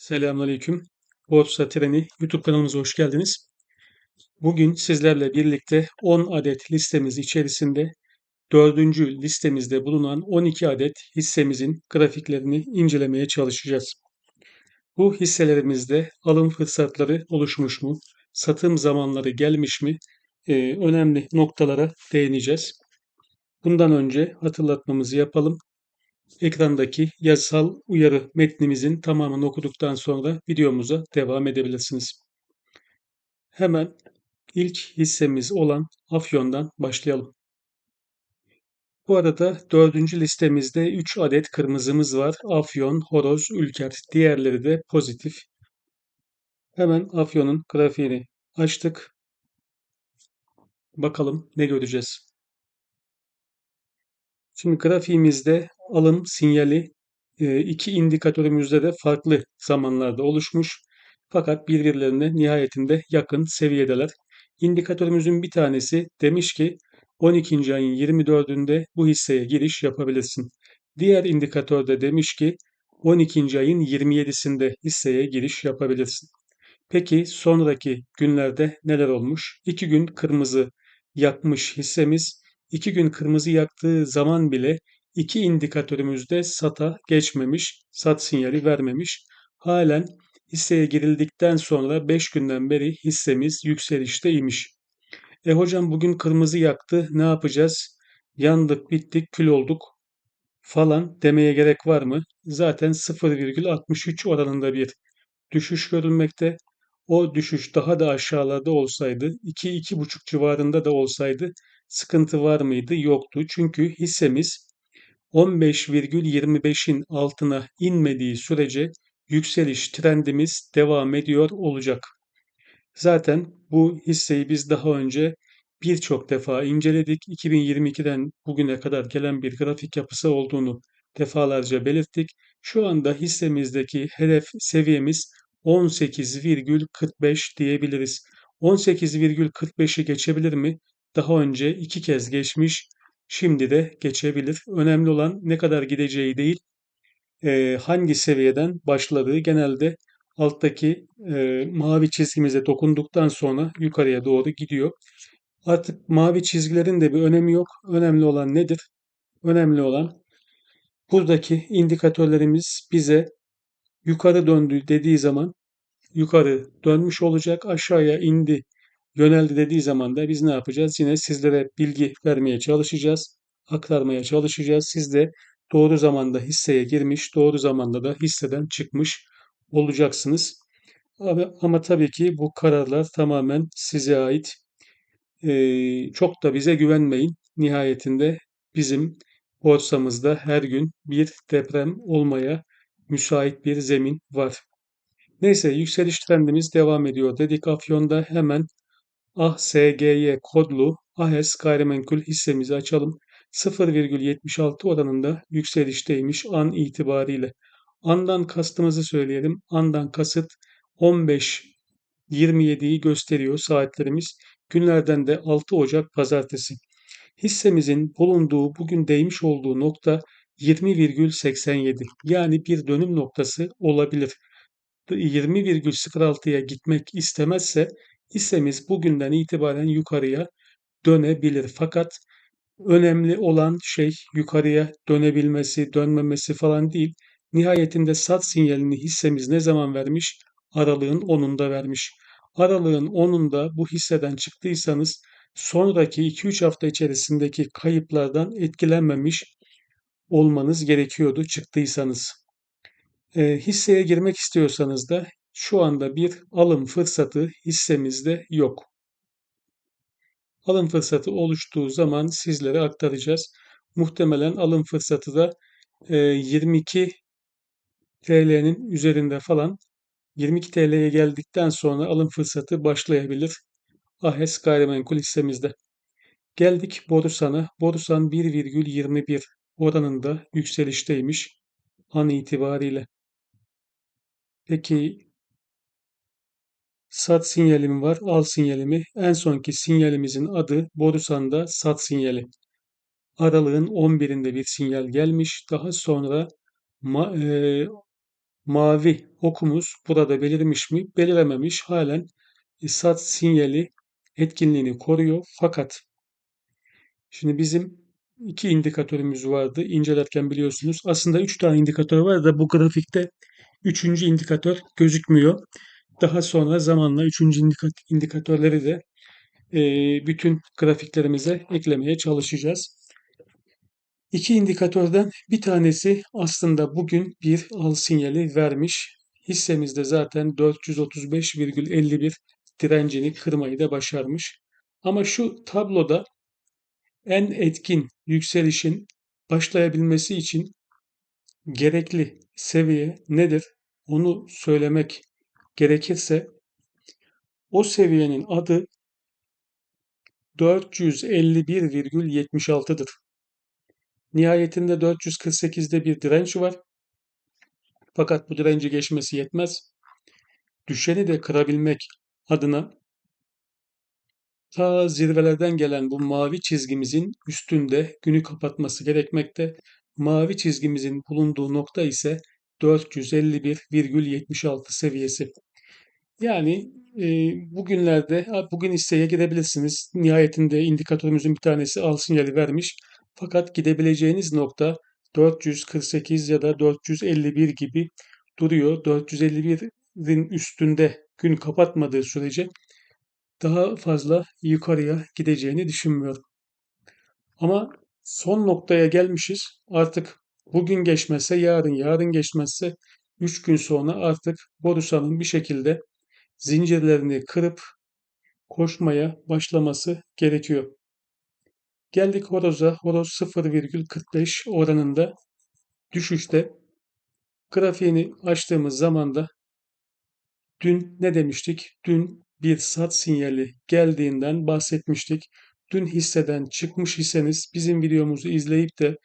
Selamünaleyküm. Borsa Treni YouTube kanalımıza hoş geldiniz. Bugün sizlerle birlikte 10 adet listemiz içerisinde dördüncü listemizde bulunan 12 adet hissemizin grafiklerini incelemeye çalışacağız. Bu hisselerimizde alım fırsatları oluşmuş mu, satım zamanları gelmiş mi, e, önemli noktalara değineceğiz. Bundan önce hatırlatmamızı yapalım. Ekrandaki yazısal uyarı metnimizin tamamını okuduktan sonra videomuza devam edebilirsiniz. Hemen ilk hissemiz olan Afyon'dan başlayalım. Bu arada dördüncü listemizde 3 adet kırmızımız var. Afyon, Horoz, Ülker. Diğerleri de pozitif. Hemen Afyon'un grafiğini açtık. Bakalım ne göreceğiz. Şimdi grafiğimizde alım sinyali e, iki indikatörümüzde de farklı zamanlarda oluşmuş. Fakat birbirlerine nihayetinde yakın seviyedeler. İndikatörümüzün bir tanesi demiş ki 12. ayın 24'ünde bu hisseye giriş yapabilirsin. Diğer indikatör de demiş ki 12. ayın 27'sinde hisseye giriş yapabilirsin. Peki sonraki günlerde neler olmuş? İki gün kırmızı yakmış hissemiz 2 gün kırmızı yaktığı zaman bile iki indikatörümüzde SAT'a geçmemiş, SAT sinyali vermemiş. Halen hisseye girildikten sonra 5 günden beri hissemiz yükselişteymiş. E hocam bugün kırmızı yaktı ne yapacağız? Yandık, bittik, kül olduk falan demeye gerek var mı? Zaten 0,63 oranında bir düşüş görülmekte. O düşüş daha da aşağılarda olsaydı, 2-2,5 civarında da olsaydı sıkıntı var mıydı? Yoktu. Çünkü hissemiz 15,25'in altına inmediği sürece yükseliş trendimiz devam ediyor olacak. Zaten bu hisseyi biz daha önce birçok defa inceledik. 2022'den bugüne kadar gelen bir grafik yapısı olduğunu defalarca belirttik. Şu anda hissemizdeki hedef seviyemiz 18,45 diyebiliriz. 18,45'i geçebilir mi? Daha önce iki kez geçmiş, şimdi de geçebilir. Önemli olan ne kadar gideceği değil, e, hangi seviyeden başladığı genelde alttaki e, mavi çizgimize dokunduktan sonra yukarıya doğru gidiyor. Artık mavi çizgilerin de bir önemi yok. Önemli olan nedir? Önemli olan buradaki indikatörlerimiz bize yukarı döndü dediği zaman yukarı dönmüş olacak, aşağıya indi, yöneldi dediği zaman da biz ne yapacağız? Yine sizlere bilgi vermeye çalışacağız, aktarmaya çalışacağız. Siz de doğru zamanda hisseye girmiş, doğru zamanda da hisseden çıkmış olacaksınız. Ama, ama tabii ki bu kararlar tamamen size ait. Ee, çok da bize güvenmeyin. Nihayetinde bizim borsamızda her gün bir deprem olmaya müsait bir zemin var. Neyse yükseliş trendimiz devam ediyor dedik. Afyon'da hemen AHSGY kodlu AHES gayrimenkul hissemizi açalım. 0,76 oranında yükselişteymiş an itibariyle. Andan kastımızı söyleyelim. Andan kasıt 15.27'yi gösteriyor saatlerimiz. Günlerden de 6 Ocak pazartesi. Hissemizin bulunduğu bugün değmiş olduğu nokta 20,87 yani bir dönüm noktası olabilir. 20,06'ya gitmek istemezse hissemiz bugünden itibaren yukarıya dönebilir. Fakat önemli olan şey yukarıya dönebilmesi, dönmemesi falan değil. Nihayetinde sat sinyalini hissemiz ne zaman vermiş? Aralığın 10'unda vermiş. Aralığın 10'unda bu hisseden çıktıysanız sonraki 2-3 hafta içerisindeki kayıplardan etkilenmemiş olmanız gerekiyordu çıktıysanız. E, hisseye girmek istiyorsanız da şu anda bir alım fırsatı hissemizde yok. Alım fırsatı oluştuğu zaman sizlere aktaracağız. Muhtemelen alım fırsatı da e, 22 TL'nin üzerinde falan 22 TL'ye geldikten sonra alım fırsatı başlayabilir. AHES gayrimenkul hissemizde. Geldik Borusan'a. Borusan 1,21 oranında yükselişteymiş an itibariyle. Peki sat sinyali mi var, al sinyali mi? En sonki sinyalimizin adı Borusan'da sat sinyali. Aralığın 11'inde bir sinyal gelmiş. Daha sonra Ma e, mavi okumuz burada belirmiş mi? Belirlememiş. Halen sat sinyali etkinliğini koruyor. Fakat şimdi bizim iki indikatörümüz vardı. İncelerken biliyorsunuz. Aslında üç tane indikatör var da bu grafikte üçüncü indikatör gözükmüyor. Daha sonra zamanla üçüncü indikatörleri de e, bütün grafiklerimize eklemeye çalışacağız. İki indikatörden bir tanesi aslında bugün bir al sinyali vermiş. Hissemizde zaten 435,51 direncini kırmayı da başarmış. Ama şu tabloda en etkin yükselişin başlayabilmesi için gerekli seviye nedir? Onu söylemek gerekirse o seviyenin adı 451,76'dır. Nihayetinde 448'de bir direnç var. Fakat bu direnci geçmesi yetmez. Düşeni de kırabilmek adına ta zirvelerden gelen bu mavi çizgimizin üstünde günü kapatması gerekmekte. Mavi çizgimizin bulunduğu nokta ise 451,76 seviyesi. Yani e, bugünlerde bugün hisseye gidebilirsiniz. Nihayetinde indikatörümüzün bir tanesi al sinyali vermiş. Fakat gidebileceğiniz nokta 448 ya da 451 gibi duruyor. 451'in üstünde gün kapatmadığı sürece daha fazla yukarıya gideceğini düşünmüyorum. Ama son noktaya gelmişiz. Artık bugün geçmezse yarın, yarın geçmezse 3 gün sonra artık borsanın bir şekilde zincirlerini kırıp koşmaya başlaması gerekiyor. Geldik horoza. Horoz 0,45 oranında düşüşte. Grafiğini açtığımız zaman da dün ne demiştik? Dün bir sat sinyali geldiğinden bahsetmiştik. Dün hisseden çıkmış hisseniz bizim videomuzu izleyip de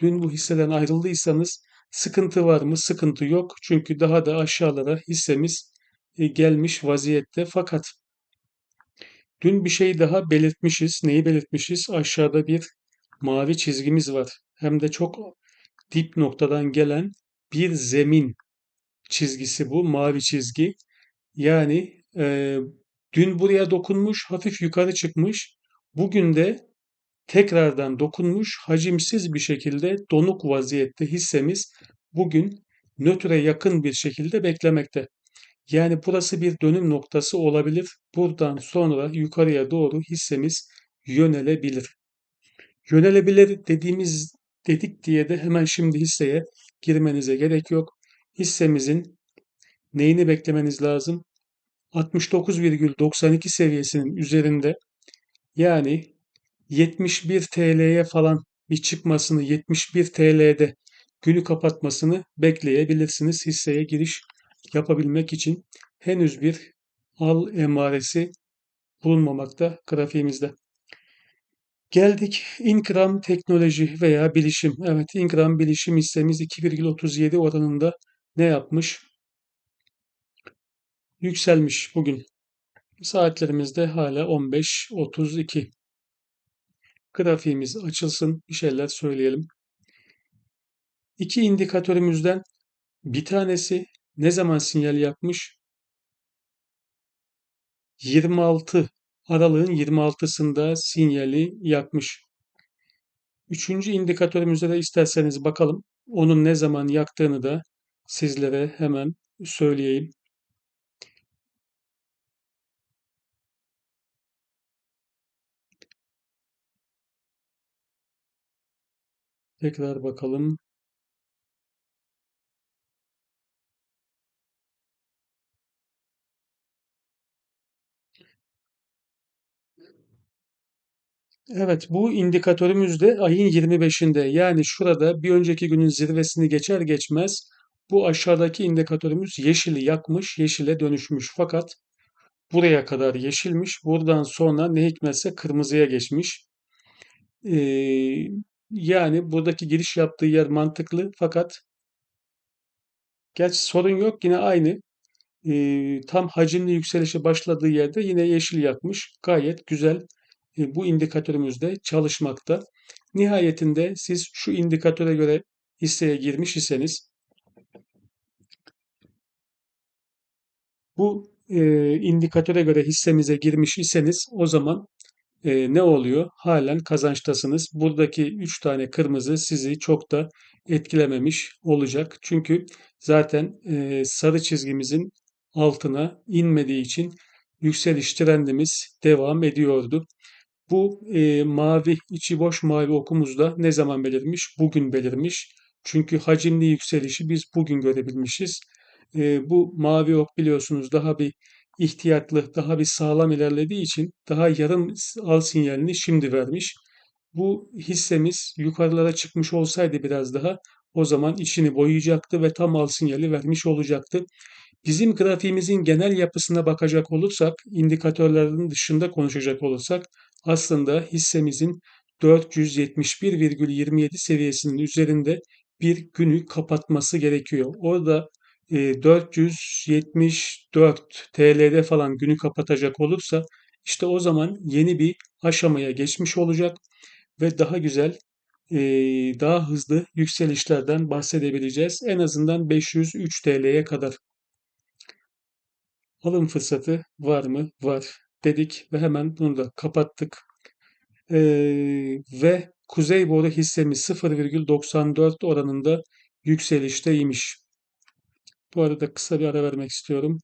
dün bu hisseden ayrıldıysanız sıkıntı var mı? Sıkıntı yok. Çünkü daha da aşağılara hissemiz gelmiş vaziyette. Fakat dün bir şey daha belirtmişiz. Neyi belirtmişiz? Aşağıda bir mavi çizgimiz var. Hem de çok dip noktadan gelen bir zemin çizgisi bu. Mavi çizgi. Yani e, dün buraya dokunmuş, hafif yukarı çıkmış. Bugün de tekrardan dokunmuş, hacimsiz bir şekilde donuk vaziyette hissemiz bugün nötre yakın bir şekilde beklemekte. Yani burası bir dönüm noktası olabilir. Buradan sonra yukarıya doğru hissemiz yönelebilir. Yönelebilir dediğimiz dedik diye de hemen şimdi hisseye girmenize gerek yok. Hissemizin neyini beklemeniz lazım? 69,92 seviyesinin üzerinde yani 71 TL'ye falan bir çıkmasını 71 TL'de günü kapatmasını bekleyebilirsiniz hisseye giriş yapabilmek için henüz bir al emaresi bulunmamakta grafiğimizde. Geldik Inkram Teknoloji veya Bilişim. Evet Inkram Bilişim hissemiz 2,37 oranında ne yapmış? Yükselmiş bugün. Saatlerimizde hala 15.32. Grafiğimiz açılsın. Bir şeyler söyleyelim. İki indikatörümüzden bir tanesi ne zaman sinyal yapmış? 26 Aralığın 26'sında sinyali yakmış. Üçüncü indikatörümüze de isterseniz bakalım. Onun ne zaman yaktığını da sizlere hemen söyleyeyim. Tekrar bakalım. Evet, bu indikatörümüz de ayın 25'inde. Yani şurada bir önceki günün zirvesini geçer geçmez bu aşağıdaki indikatörümüz yeşili yakmış, yeşile dönüşmüş. Fakat buraya kadar yeşilmiş. Buradan sonra ne hikmetse kırmızıya geçmiş. Ee, yani buradaki giriş yaptığı yer mantıklı fakat gerçi sorun yok yine aynı. Ee, tam hacimli yükselişe başladığı yerde yine yeşil yakmış. Gayet güzel bu indikatörümüz de çalışmakta. Nihayetinde siz şu indikatöre göre hisseye girmiş iseniz Bu e, indikatöre göre hissemize girmiş iseniz o zaman e, ne oluyor? Halen kazançtasınız. Buradaki 3 tane kırmızı sizi çok da etkilememiş olacak. Çünkü zaten e, sarı çizgimizin altına inmediği için yükseliş trendimiz devam ediyordu. Bu e, mavi, içi boş mavi okumuzda ne zaman belirmiş? Bugün belirmiş. Çünkü hacimli yükselişi biz bugün görebilmişiz. E, bu mavi ok biliyorsunuz daha bir ihtiyatlı, daha bir sağlam ilerlediği için daha yarım al sinyalini şimdi vermiş. Bu hissemiz yukarılara çıkmış olsaydı biraz daha o zaman içini boyayacaktı ve tam al sinyali vermiş olacaktı. Bizim grafiğimizin genel yapısına bakacak olursak, indikatörlerin dışında konuşacak olursak aslında hissemizin 471,27 seviyesinin üzerinde bir günü kapatması gerekiyor. Orada e, 474 TL'de falan günü kapatacak olursa işte o zaman yeni bir aşamaya geçmiş olacak ve daha güzel, e, daha hızlı yükselişlerden bahsedebileceğiz. En azından 503 TL'ye kadar alım fırsatı var mı? Var dedik ve hemen bunu da kapattık. Ee, ve Kuzey Boru hissemiz 0,94 oranında yükselişteymiş. Bu arada kısa bir ara vermek istiyorum.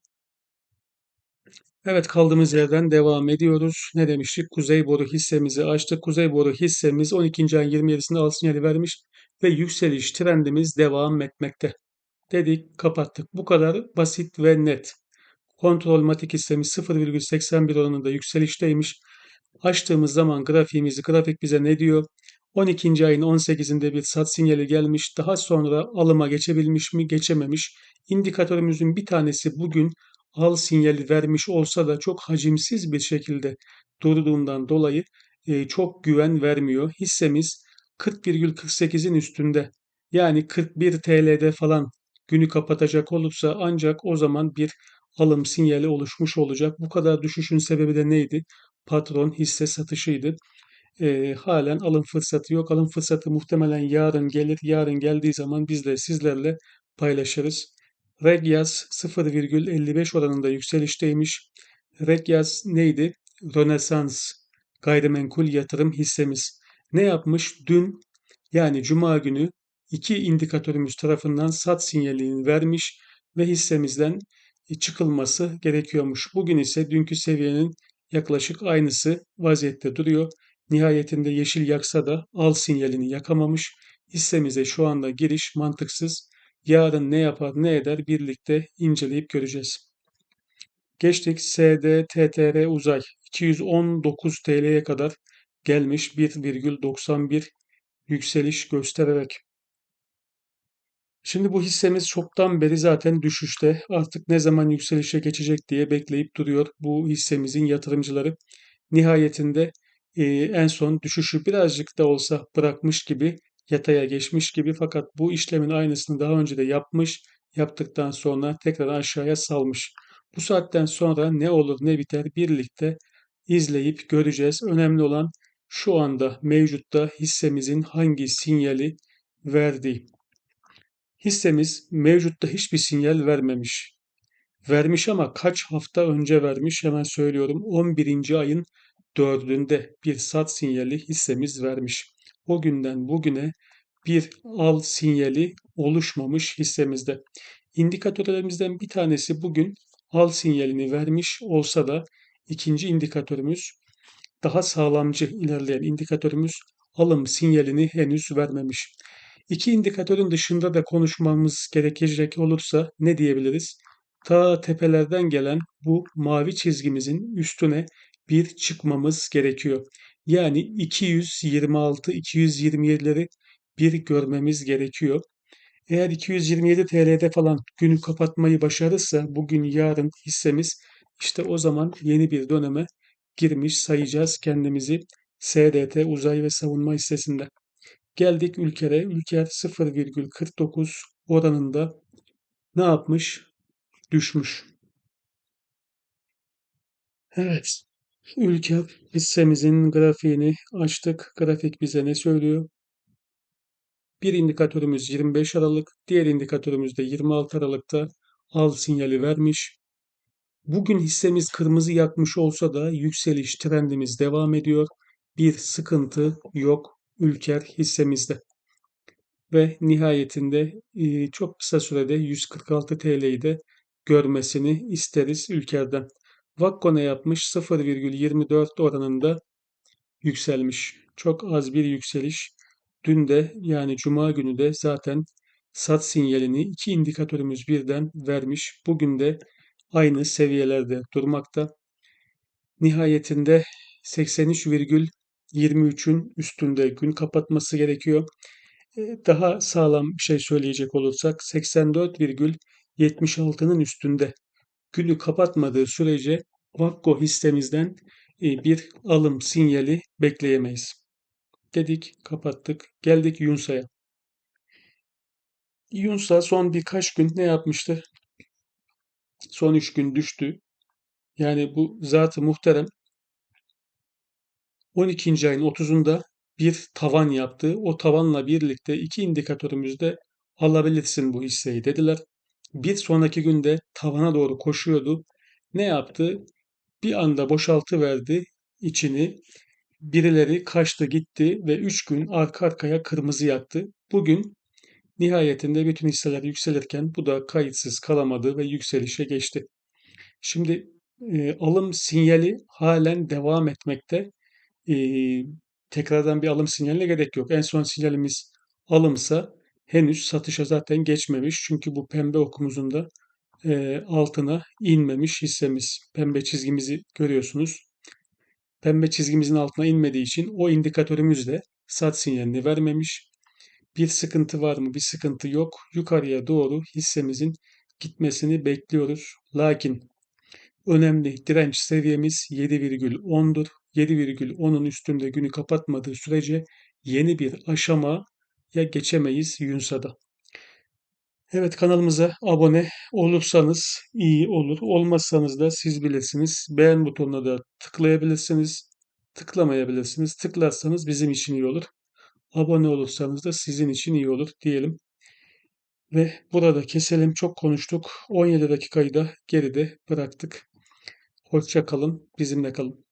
Evet kaldığımız yerden devam ediyoruz. Ne demiştik? Kuzey Boru hissemizi açtık. Kuzey Boru hissemiz 12. ayın 27'sinde al sinyali vermiş ve yükseliş trendimiz devam etmekte. Dedik kapattık. Bu kadar basit ve net. Kontrol matik hissemiz 0,81 oranında yükselişteymiş. Açtığımız zaman grafiğimizi, grafik bize ne diyor? 12. ayın 18'inde bir sat sinyali gelmiş. Daha sonra alıma geçebilmiş mi, geçememiş. İndikatörümüzün bir tanesi bugün al sinyali vermiş olsa da çok hacimsiz bir şekilde durduğundan dolayı e, çok güven vermiyor. Hissemiz 40,48'in üstünde. Yani 41 TL'de falan günü kapatacak olursa ancak o zaman bir alım sinyali oluşmuş olacak. Bu kadar düşüşün sebebi de neydi? Patron hisse satışıydı. E, halen alım fırsatı yok. Alım fırsatı muhtemelen yarın gelir. Yarın geldiği zaman biz de sizlerle paylaşırız. Regyaz 0,55 oranında yükselişteymiş. Regyaz neydi? Rönesans gayrimenkul yatırım hissemiz. Ne yapmış? Dün yani cuma günü iki indikatörümüz tarafından sat sinyalini vermiş ve hissemizden çıkılması gerekiyormuş. Bugün ise dünkü seviyenin yaklaşık aynısı vaziyette duruyor. Nihayetinde yeşil yaksa da al sinyalini yakamamış. Hissemize şu anda giriş mantıksız. Yarın ne yapar ne eder birlikte inceleyip göreceğiz. Geçtik SD TTR uzay 219 TL'ye kadar gelmiş 1,91 yükseliş göstererek. Şimdi bu hissemiz çoktan beri zaten düşüşte. Artık ne zaman yükselişe geçecek diye bekleyip duruyor bu hissemizin yatırımcıları. Nihayetinde e, en son düşüşü birazcık da olsa bırakmış gibi yataya geçmiş gibi fakat bu işlemin aynısını daha önce de yapmış. Yaptıktan sonra tekrar aşağıya salmış. Bu saatten sonra ne olur ne biter birlikte izleyip göreceğiz. Önemli olan şu anda mevcutta hissemizin hangi sinyali verdiği. Hissemiz mevcutta hiçbir sinyal vermemiş. Vermiş ama kaç hafta önce vermiş hemen söylüyorum. 11. ayın 4'ünde bir sat sinyali hissemiz vermiş. O günden bugüne bir al sinyali oluşmamış hissemizde. İndikatörlerimizden bir tanesi bugün al sinyalini vermiş olsa da ikinci indikatörümüz daha sağlamcı ilerleyen indikatörümüz alım sinyalini henüz vermemiş. İki indikatörün dışında da konuşmamız gerekecek olursa ne diyebiliriz? Ta tepelerden gelen bu mavi çizgimizin üstüne bir çıkmamız gerekiyor. Yani 226-227'leri bir görmemiz gerekiyor. Eğer 227 TL'de falan günü kapatmayı başarırsa bugün yarın hissemiz işte o zaman yeni bir döneme girmiş sayacağız kendimizi SDT uzay ve savunma hissesinde. Geldik ülkere. Ülker 0,49 oranında ne yapmış? Düşmüş. Evet. Ülker hissemizin grafiğini açtık. Grafik bize ne söylüyor? Bir indikatörümüz 25 Aralık, diğer indikatörümüz de 26 Aralık'ta al sinyali vermiş. Bugün hissemiz kırmızı yakmış olsa da yükseliş trendimiz devam ediyor. Bir sıkıntı yok Ülker hissemizde. Ve nihayetinde e, çok kısa sürede 146 TL'yi de görmesini isteriz Ülker'den. Vakko ne yapmış? 0,24 oranında yükselmiş. Çok az bir yükseliş. Dün de yani Cuma günü de zaten sat sinyalini iki indikatörümüz birden vermiş. Bugün de aynı seviyelerde durmakta. Nihayetinde 83,23'ün üstünde gün kapatması gerekiyor. E, daha sağlam bir şey söyleyecek olursak 84,76'nın üstünde günü kapatmadığı sürece Vakko hissemizden e, bir alım sinyali bekleyemeyiz. Dedik, kapattık. Geldik Yunsa'ya. Yunsa son birkaç gün ne yapmıştı? Son 3 gün düştü. Yani bu zatı muhterem 12. ayın 30'unda bir tavan yaptı. O tavanla birlikte iki indikatörümüzde alabilirsin bu hisseyi dediler. Bir sonraki günde tavana doğru koşuyordu. Ne yaptı? Bir anda boşaltı verdi içini. Birileri kaçtı gitti ve 3 gün arka arkaya kırmızı yaktı. Bugün nihayetinde bütün hisseler yükselirken bu da kayıtsız kalamadı ve yükselişe geçti. Şimdi e, alım sinyali halen devam etmekte. E, tekrardan bir alım sinyaline gerek yok. En son sinyalimiz alımsa henüz satışa zaten geçmemiş. Çünkü bu pembe okumuzun da e, altına inmemiş hissemiz. Pembe çizgimizi görüyorsunuz. Pembe çizgimizin altına inmediği için o indikatörümüz de sat sinyalini vermemiş. Bir sıkıntı var mı? Bir sıkıntı yok. Yukarıya doğru hissemizin gitmesini bekliyoruz. Lakin önemli direnç seviyemiz 7,10'dur. 7,10'un üstünde günü kapatmadığı sürece yeni bir aşamaya geçemeyiz Yunsa'da. Evet kanalımıza abone olursanız iyi olur. Olmazsanız da siz bilirsiniz. Beğen butonuna da tıklayabilirsiniz. Tıklamayabilirsiniz. Tıklarsanız bizim için iyi olur. Abone olursanız da sizin için iyi olur diyelim. Ve burada keselim. Çok konuştuk. 17 dakikayı da geride bıraktık. Hoşça kalın. Bizimle kalın.